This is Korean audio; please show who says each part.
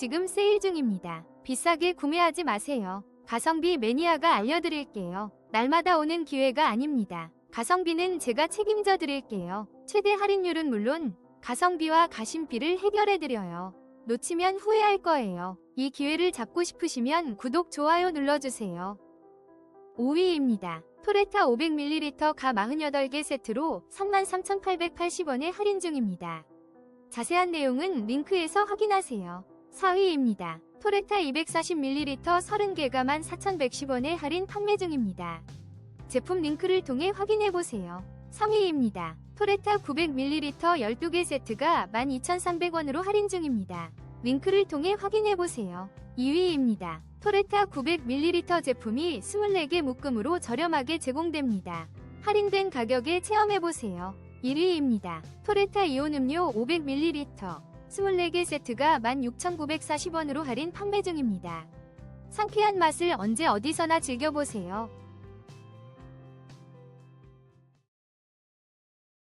Speaker 1: 지금 세일 중입니다. 비싸게 구매하지 마세요. 가성비 매니아가 알려드릴게요. 날마다 오는 기회가 아닙니다. 가성비는 제가 책임져 드릴게요. 최대 할인율은 물론 가성비와 가심비를 해결해 드려요. 놓치면 후회할 거예요. 이 기회를 잡고 싶으시면 구독, 좋아요 눌러주세요. 5위입니다. 토레타 500ml 가 48개 세트로 33,880원에 할인 중입니다. 자세한 내용은 링크에서 확인하세요. 4위입니다. 토레타 240ml 30개가 14,110원에 할인 판매 중입니다. 제품 링크를 통해 확인해보세요. 3위입니다. 토레타 900ml 12개 세트가 12,300원으로 할인 중입니다. 링크를 통해 확인해보세요. 2위입니다. 토레타 900ml 제품이 24개 묶음으로 저렴하게 제공됩니다. 할인된 가격에 체험해보세요. 1위입니다. 토레타 이온 음료 500ml 24개 세트가 16,940원으로 할인 판매 중입니다. 상쾌한 맛을 언제 어디서나 즐겨보세요.